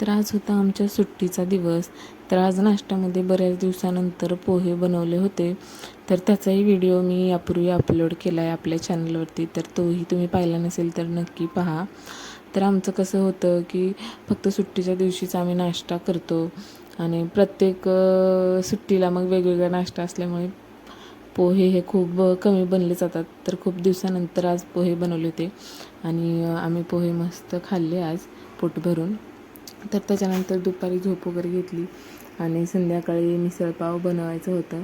तर आज होता आमच्या सुट्टीचा दिवस. तर आज नाश्त्यामध्ये बऱ्याच दिवसानंतर पोहे बनवले होते. तर त्याचाही व्हिडिओ मी यापूर्वी अपलोड केला आहे आपल्या चॅनलवरती. तर तोही तुम्ही पाहिला नसेल तर नक्की पहा. तर आमचं कसं होतं की फक्त सुट्टीच्या दिवशीच आम्ही नाश्ता करतो. आणि प्रत्येक सुट्टीला मग वेगवेगळा नाश्ता असल्यामुळे पोहे हे खूप कमी बनले जातात. तर खूप दिवसानंतर आज पोहे बनवले होते. आणि आम्ही पोहे मस्त खाल्ले आज पोट भरून. तर त्याच्यानंतर दुपारी झोप वगैरे घेतली आणि संध्याकाळी मिसळपाव बनवायचं होतं.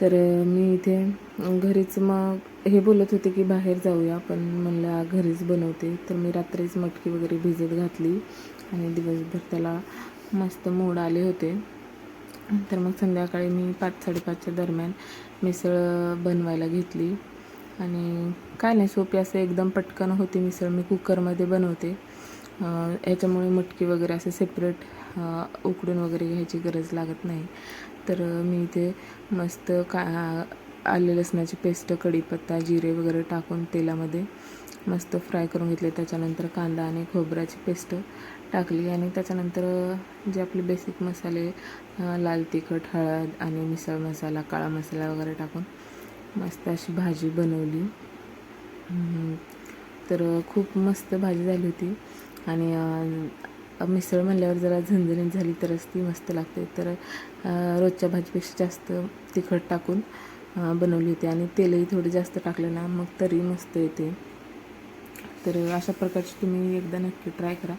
तर मी इथे घरीच मग हे बोलत होते की बाहेर जाऊया पण म्हणलं घरीच बनवते. तर मी रात्रीच मटकी वगैरे भिजत घातली आणि दिवसभर त्याला मस्त मोड आले होते. तर मग संध्याकाळी मी पाच साडेपाचच्या दरम्यान मिसळ बनवायला घेतली. आणि काय नाही सोपी असं एकदम पटकन होती मिसळ. मी कुकरमध्ये बनवते. ह्याच्यामुळे याच्यामुळे मटकी वगैरे असं सेपरेट उकडून वगैरे घ्यायची गरज लागत नाही. तर मी इथे मस्त का आले लसणाची पेस्ट कढीपत्ता जिरे वगैरे टाकून तेलामध्ये मस्त फ्राय करून घेतले. त्याच्यानंतर कांदा आणि खोबऱ्याची पेस्ट टाकली आणि त्याच्यानंतर जे आपले बेसिक मसाले लाल तिखट हळद आणि मिसळ मसाला काळा मसाला वगैरे टाकून मस्त अशी भाजी बनवली. तर खूप मस्त भाजी झाली होती. आणि मिसळ म्हणल्यावर जरा झणझणीत झाली तरच ती मस्त लागते. तर रोजच्या भाजीपेक्षा जास्त तिखट टाकून बनवली होती. आणि तेलही थोडं जास्त टाकलं ना मग तरी मस्त येते. तर अशा प्रकारची तुम्ही एकदा नक्की ट्राय करा.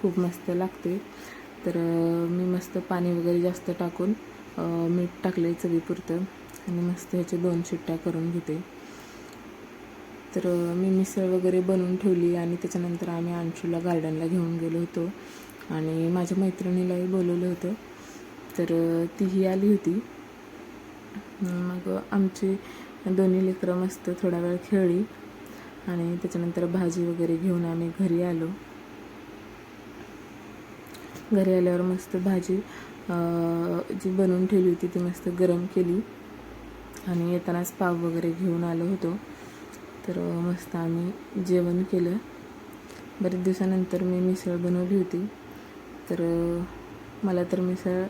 खूप मस्त लागते. तर मी मस्त पाणी वगैरे जास्त टाकून मीठ मीठ टाकले चवीपुरतं. आणि मस्त ह्याचे दोन शिट्ट्या करून घेते. तर मी मिसळ वगैरे बनवून ठेवली आणि त्याच्यानंतर आम्ही अंशूला गार्डनला घेऊन गेलो होतो. आणि माझ्या मैत्रिणीलाही बोलवलं होतं. तर तीही आली होती. मग आमची दोन्ही लेकरं मस्त थोडा वेळ खेळली आणि त्याच्यानंतर भाजी वगैरे घेऊन आम्ही घरी आलो. घरी आल्यावर मस्त भाजी जी बनवून ठेवली होती ती मस्त गरम केली. आणि येतानाच पाव वगैरे घेऊन आलो होतो. तर मस्त आम्ही जेवण केलं. बरेच दिवसानंतर मी मिसळ बनवली होती. तर मला तर मिसळ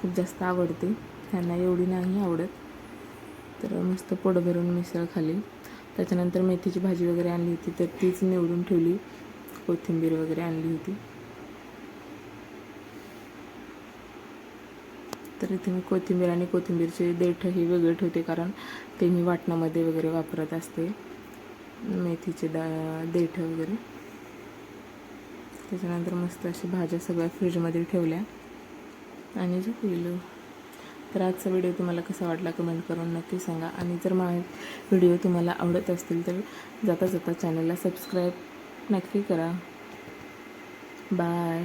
खूप जास्त आवडते. त्यांना एवढी नाही आवडत. तर मस्त पोट भरून मिसळ खाली. त्याच्यानंतर मेथीची भाजी वगैरे आणली होती. तर तीच निवडून ठेवली. कोथिंबीर वगैरे आणली होती. तर इथे मी कोथिंबीर आणि कोथिंबीरचे देठ हे वेगळे ठेवते. कारण ते मी वाटणामध्ये वगैरे वापरत असते. मेथीचे डा देठ वगैरे. त्याच्यानंतर मस्त अशी भाज्या सगळ्या फ्रीजमध्ये ठेवल्या. आणि झोपलेलो. तर आजचा व्हिडिओ तुम्हाला कसा वाटला कमेंट करून नक्की सांगा. आणि जर माझे व्हिडिओ तुम्हाला आवडत असतील तर जाता जाता चॅनलला सबस्क्राईब नक्की करा. बाय.